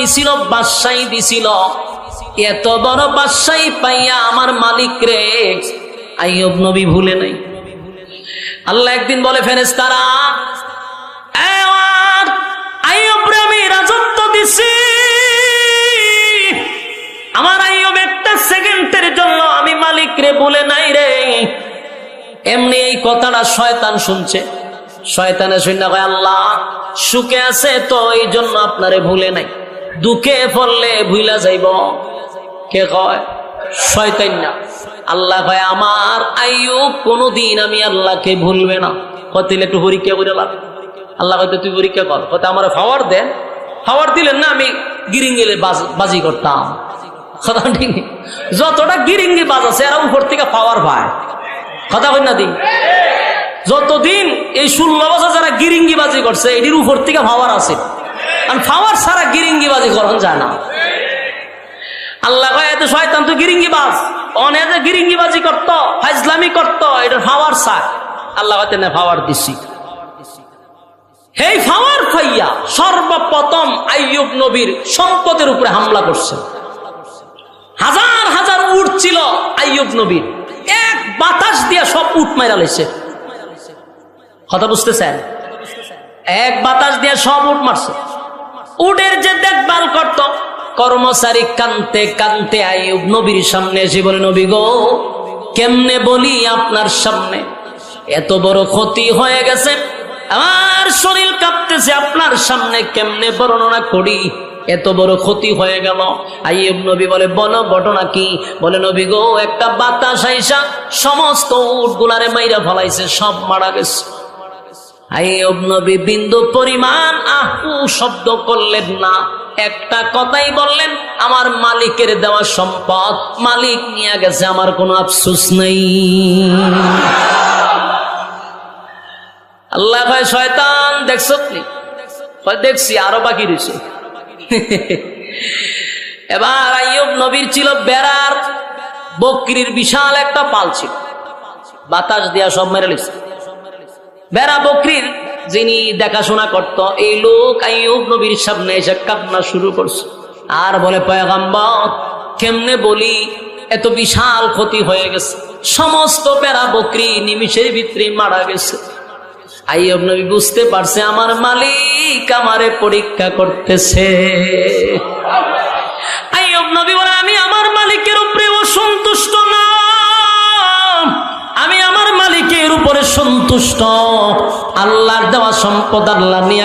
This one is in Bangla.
দিছিল, বাদশাহী দিছিল। এত বড় বাদশাহী পাইয়া আমার মালিক রে, আইয়ুব নবী ভুলে নাই। আল্লাহ একদিন বলে ফেরেস তারা একটা সেকেন্ডের জন্য আমি মালিক রে নাই রে। এমনি এই কথাটা শয়তান শুনছে। শয়তানে আল্লাহ, সুখে আছে তো এই জন্য আপনারে ভুলে নাই। দুঃখে পড়লে ভুলা যাইব। কে কয়? শয়তান আল্লাহ কয় আমার আইয়ুব কোনোদিন আমি আল্লাহকে ভুলবে না। কতিলে একটু পরীক্ষা করে লাভ আল্লাহ হয়তো তুই পরীক্ষা কর। হয়তো আমার ফাওয়ার দেন। ফাওয়ার দিলেন না, আমি গিরিঙ্গিলে বাজি করতাম। কথা ঠিক। যতটা গিরিঙ্গি বাজ আছে, এরা উপর থেকে পাওয়ার পায় কথা কই না দিন যতদিন এই ষোলো বছর যারা গিরিঙ্গি বাজি করছে, এটির উপর থেকে পাওয়ার আছে। আর পাওয়ার ছাড়া গিরিঙ্গি বাজি করন যায় না। আল্লাহ কয় এতে শয়তান তো গিরিঙ্গি বাজ অনে যে গিরিঙ্গি বাজি করতো ফাইজলামি করতো, এটা ফাওয়ার চায় আল্লাহ হয়তো না পাওয়ার দিছি। এই ফাওয়ার ফাইয়া, সর্বপ্রথম আইয়ুব নবীর সম্পদের উপরে হামলা করছে। হাজার হাজার উট ছিল আইয়ুব নবীর। এক বাতাস দিয়ে সব উট মাইরা লেছে কথা বুঝতেছেন? এক বাতাস দিয়ে সব উট মারছে। উটের যে দেখভাল করত, কর্মচারী কানতে কানতে আইয়ুব নবীর সামনে এসে বলে, নবী গো, কেমনে বলি আপনার সামনে? এত বড় ক্ষতি হয়ে গেছে, আমার শরীর কাঁপতেছে, আপনার সামনে কেমনে বর্ণনা করি? এত বড় ক্ষতি হয়ে গেল। আইয়ুব নবী বলে, বল, ঘটনা কি? বলে, নবী গো, একটা বাতাস আইসা, সমস্ত উট গুলারে মাইরা ফলাইছে, সব মারা গেছে। আইয়ুব নবী বিন্দু পরিমাণ আহু শব্দ করলেন না। একটা কথাই বললেন, আমার মালিকের দেওয়া সম্পদ, মালিক নিয়ে গেছে, আমার কোনো আফসোস নেই। আল্লাহ ভাই, শয়তান, দেখছ দেখছি, আরও বাকি রয়েছে। এবার আইয়ুব নবীর ছিল বেড়ার, বকরির বিশাল একটা পাল ছিল। বাতাস দিয়া সব মেরে লিছে বেড়া বকরির যিনি দেখাশোনা করত, এই লোক আইয়ুব নবীর সামনে এসে কান্না শুরু করছে। আর বলে, পয়গাম্বর, কেমনে বলি, এত বিশাল ক্ষতি হয়ে গেছে। সমস্ত বেড়া বকরি নিমিষের ভিতরে মারা গেছে। আইয়ব নবী বুঝতে পারছে, আমার মালিক আমারে পরীক্ষা করতেছে। সন্তুষ্ট। আল্লাহর দেওয়া সম্পদ আল্লাহ নিয়ে